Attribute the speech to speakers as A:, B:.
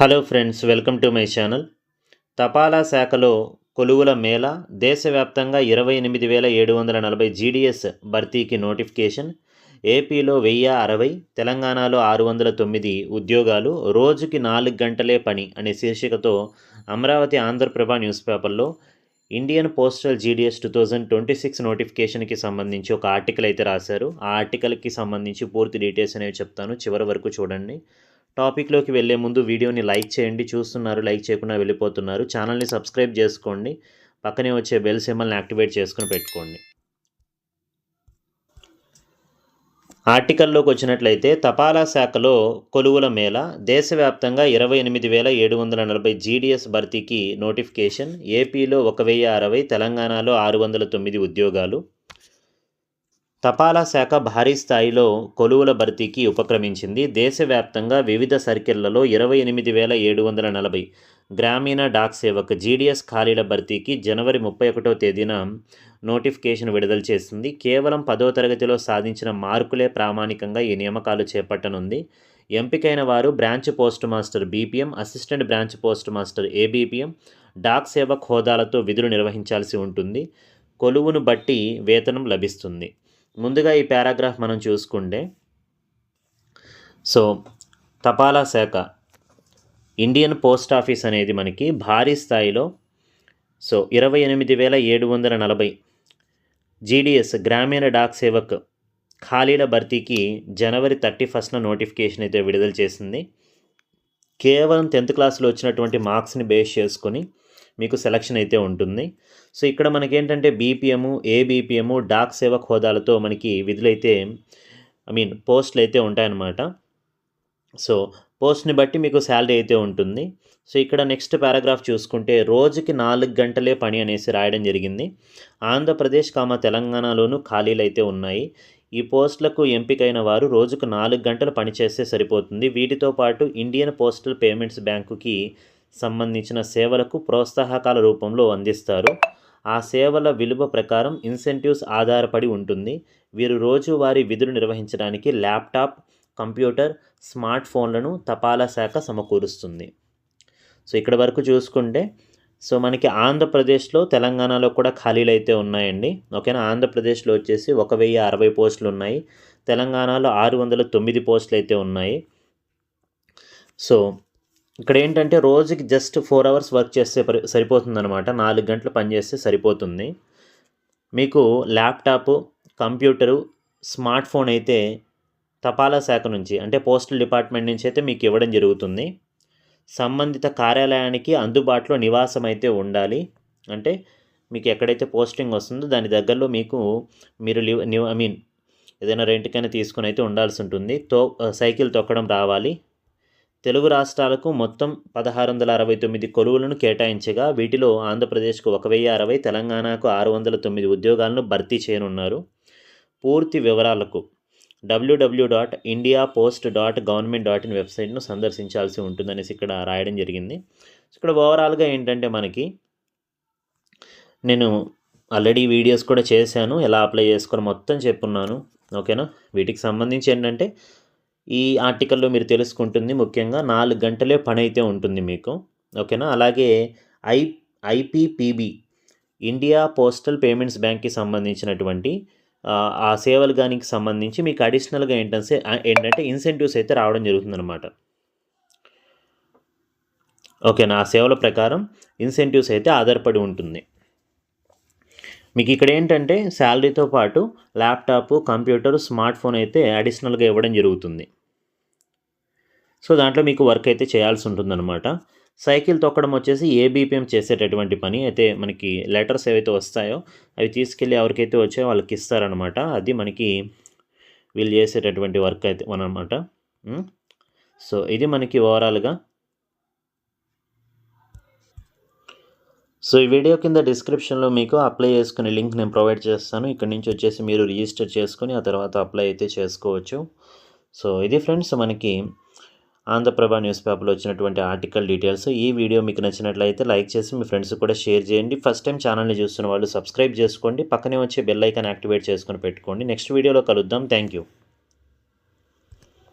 A: Hello friends welcome to my channel. తపాలా శాఖలో కొలువుల మేళ దేశవ్యాప్తంగా ఇరవై ఎనిమిది వేల ఏడు వందల నలభై జీడిఎస్ భర్తీకి నోటిఫికేషన్ ఏపీలో వెయ్యి అరవై తెలంగాణలో ఆరు వందల తొమ్మిది ఉద్యోగాలు రోజుకి నాలుగు గంటలే పని అనే శీర్షికతో అమరావతి ఆంధ్రప్రభ న్యూస్ పేపర్లో Indian postal GDS two thousand twenty six నోటిఫికేషన్కి సంబంధించి ఒక ఆర్టికల్ అయితే రాశారు. ఆ ఆర్టికల్కి సంబంధించి పూర్తి డీటెయిల్స్ అనేవి చెప్తాను. చివరి వరకు చూడండి. టాపిక్లోకి వెళ్ళే ముందు వీడియోని లైక్ చేయండి. చూస్తున్నారు లైక్ చేయకుండా వెళ్ళిపోతున్నారు. ఛానల్ని సబ్స్క్రైబ్ చేసుకోండి. పక్కనే వచ్చే బెల్ సింబల్ని యాక్టివేట్ చేసుకుని పెట్టుకోండి. ఆర్టికల్లోకి వచ్చినట్లయితే తపాలా శాఖలో కొలువుల మేళ దేశవ్యాప్తంగా ఇరవై ఎనిమిది వేల ఏడు వందల నలభై జీడిఎస్ భర్తీకి నోటిఫికేషన్. ఏపీలో ఒక వెయ్యి అరవై తెలంగాణలో ఆరు వందల తొమ్మిది ఉద్యోగాలు. తపాలా శాఖ భారీ స్థాయిలో కొలువుల భర్తీకి ఉపక్రమించింది. దేశవ్యాప్తంగా వివిధ సర్కిళ్ళలో ఇరవై ఎనిమిది వేల ఏడు వందల నలభై గ్రామీణ డాక్ సేవకు జీడిఎస్ ఖాళీల భర్తీకి జనవరి ముప్పై ఒకటో తేదీన నోటిఫికేషన్ విడుదల చేసింది. కేవలం పదో తరగతిలో సాధించిన మార్కులే ప్రామాణికంగా ఈ నియామకాలు చేపట్టనుంది. ఎంపికైన వారు branch post master BPM assistant branch post master ABPM Dak Sevak హోదాలతో విధులు నిర్వహించాల్సి ఉంటుంది. కొలువును బట్టి వేతనం లభిస్తుంది. ముందుగా ఈ పారాగ్రాఫ్ మనం చూసుకుంటే సో తపాలా శాఖ ఇండియన్ పోస్ట్ ఆఫీస్ అనేది మనకి భారీ స్థాయిలో సో ఇరవై ఎనిమిది వేల ఏడు వందల నలభై జీడిఎస్ గ్రామీణ డాక్ సేవక్ ఖాళీల భర్తీకి జనవరి థర్టీ ఫస్ట్న నోటిఫికేషన్ అయితే విడుదల చేసింది. కేవలం టెన్త్ క్లాస్లో వచ్చినటువంటి మార్క్స్ని బేస్ చేసుకొని మీకు సెలక్షన్ అయితే ఉంటుంది. సో ఇక్కడ మనకి ఏంటంటే బీపీఎము ఏబీపీఎము డాక్ సేవక్ హోదాలతో మనకి విధులైతే ఐ మీన్ పోస్టులు అయితే ఉంటాయన్నమాట. సో పోస్ట్ని బట్టి మీకు శాలరీ అయితే ఉంటుంది. సో ఇక్కడ నెక్స్ట్ పారాగ్రాఫ్ చూసుకుంటే రోజుకి నాలుగు గంటలే పని అనేసి రాయడం జరిగింది. ఆంధ్రప్రదేశ్ కామ తెలంగాణలోనూ ఖాళీలు అయితే ఉన్నాయి. ఈ పోస్టులకు ఎంపికైన వారు రోజుకు నాలుగు గంటలు పనిచేస్తే సరిపోతుంది. వీటితో పాటు ఇండియన్ పోస్టల్ పేమెంట్స్ బ్యాంకుకి సంబంధించిన సేవలకు ప్రోత్సాహకాల రూపంలో అందిస్తారు. ఆ సేవల విలువ ప్రకారం ఇన్సెంటివ్స్ ఆధారపడి ఉంటుంది. వీరు రోజువారీ విధులు నిర్వహించడానికి ల్యాప్టాప్ కంప్యూటర్ స్మార్ట్ ఫోన్లను తపాలా శాఖ సమకూరుస్తుంది. సో ఇక్కడ వరకు చూసుకుంటే సో మనకి ఆంధ్రప్రదేశ్లో తెలంగాణలో కూడా ఖాళీలు అయితే ఉన్నాయండి. ఓకేనా? ఆంధ్రప్రదేశ్లో వచ్చేసి ఒక వెయ్యి అరవై పోస్టులు ఉన్నాయి. తెలంగాణలో ఆరు వందల తొమ్మిది పోస్టులు అయితే ఉన్నాయి. సో ఇక్కడ ఏంటంటే రోజుకి జస్ట్ ఫోర్ అవర్స్ వర్క్ చేస్తే సరిపోతుందనమాట నాలుగు గంటలు పనిచేస్తే సరిపోతుంది. మీకు ల్యాప్టాప్ కంప్యూటరు స్మార్ట్ ఫోన్ అయితే తపాలా శాఖ నుంచి అంటే పోస్టల్ డిపార్ట్మెంట్ నుంచి అయితే మీకు ఇవ్వడం జరుగుతుంది. సంబంధిత కార్యాలయానికి అందుబాటులో నివాసం అయితే ఉండాలి. అంటే మీకు ఎక్కడైతే పోస్టింగ్ వస్తుందో దాని దగ్గరలో మీకు మీరు లివ్ ఐ మీన్ ఏదైనా రెంట్కైనా తీసుకుని అయితే ఉండాల్సి ఉంటుంది. తో సైకిల్ తొక్కడం రావాలి. తెలుగు రాష్ట్రాలకు మొత్తం పదహారు వందల అరవై తొమ్మిది కొలువులను కేటాయించగా వీటిలో ఆంధ్రప్రదేశ్కు ఒక వెయ్యి అరవై తెలంగాణకు ఆరు వందల తొమ్మిది ఉద్యోగాలను భర్తీ చేయనున్నారు. పూర్తి వివరాలకు WWW dot India post dot government dot in వెబ్సైట్ను సందర్శించాల్సి ఉంటుందనేసి ఇక్కడ రాయడం జరిగింది. ఇక్కడ ఓవరాల్గా ఏంటంటే మనకి నేను ఆల్రెడీ వీడియోస్ కూడా చేశాను. ఎలా అప్లై చేసుకొని మొత్తం చెప్పున్నాను. ఓకేనా? వీటికి సంబంధించి ఏంటంటే ఈ ఆర్టికల్లో మీరు తెలుసుకుంటుంది ముఖ్యంగా నాలుగు గంటలే పని అయితే ఉంటుంది మీకు ఓకేనా? అలాగే I IPPB India postal payments బ్యాంక్కి సంబంధించినటువంటి ఆ సేవలు గానికి సంబంధించి మీకు అడిషనల్గా ఏంటంటే ఏంటంటే ఇన్సెంటివ్స్ అయితే రావడం జరుగుతుందన్నమాట. ఓకేనా? ఆ సేవల ప్రకారం ఇన్సెంటివ్స్ అయితే ఆధారపడి ఉంటుంది. మీకు ఇక్కడ ఏంటంటే శాలరీతో పాటు ల్యాప్టాప్ కంప్యూటర్ స్మార్ట్ ఫోన్ అయితే అడిషనల్గా ఇవ్వడం జరుగుతుంది. సో దాంట్లో మీకు వర్క్ అయితే చేయాల్సి ఉంటుందన్నమాట. సైకిల్ తొక్కడం వచ్చేసి ఏబీపీఎం చేసేటటువంటి పని అయితే మనకి లెటర్స్ ఏవైతే వస్తాయో అవి తీసుకెళ్ళి ఎవరికైతే వచ్చాయో వాళ్ళకి ఇస్తారనమాట అది మనకి వీళ్ళు చేసేటటువంటి వర్క్ అయితే అనమాట సో ఇది మనకి ఓవరాల్గా సో ఈ వీడియో కింద డిస్క్రిప్షన్లో మీకు అప్లై చేసుకునే లింక్ నేను ప్రొవైడ్ చేస్తాను. ఇక్కడ నుంచి వచ్చేసి మీరు రిజిస్టర్ చేసుకుని ఆ తర్వాత అప్లై అయితే చేసుకోవచ్చు. సో ఇది ఫ్రెండ్స్ మనకి ఆంధ్రప్రభ న్యూస్ పేపర్లో వచ్చినటువంటి ఆర్టికల్ డీటెయిల్స్. ఈ వీడియో మీకు నచ్చినట్లయితే లైక్ చేసి మీ ఫ్రెండ్స్ కూడా షేర్ చేయండి. ఫస్ట్ టైం ఛానల్ని చూస్తున్న వాళ్ళు సబ్స్క్రైబ్ చేసుకోండి. పక్కనే వచ్చే బెల్ ఐకాన్ యాక్టివేట్ చేసుకొని పెట్టుకోండి. నెక్స్ట్ వీడియోలో కలుద్దాం. Thank you.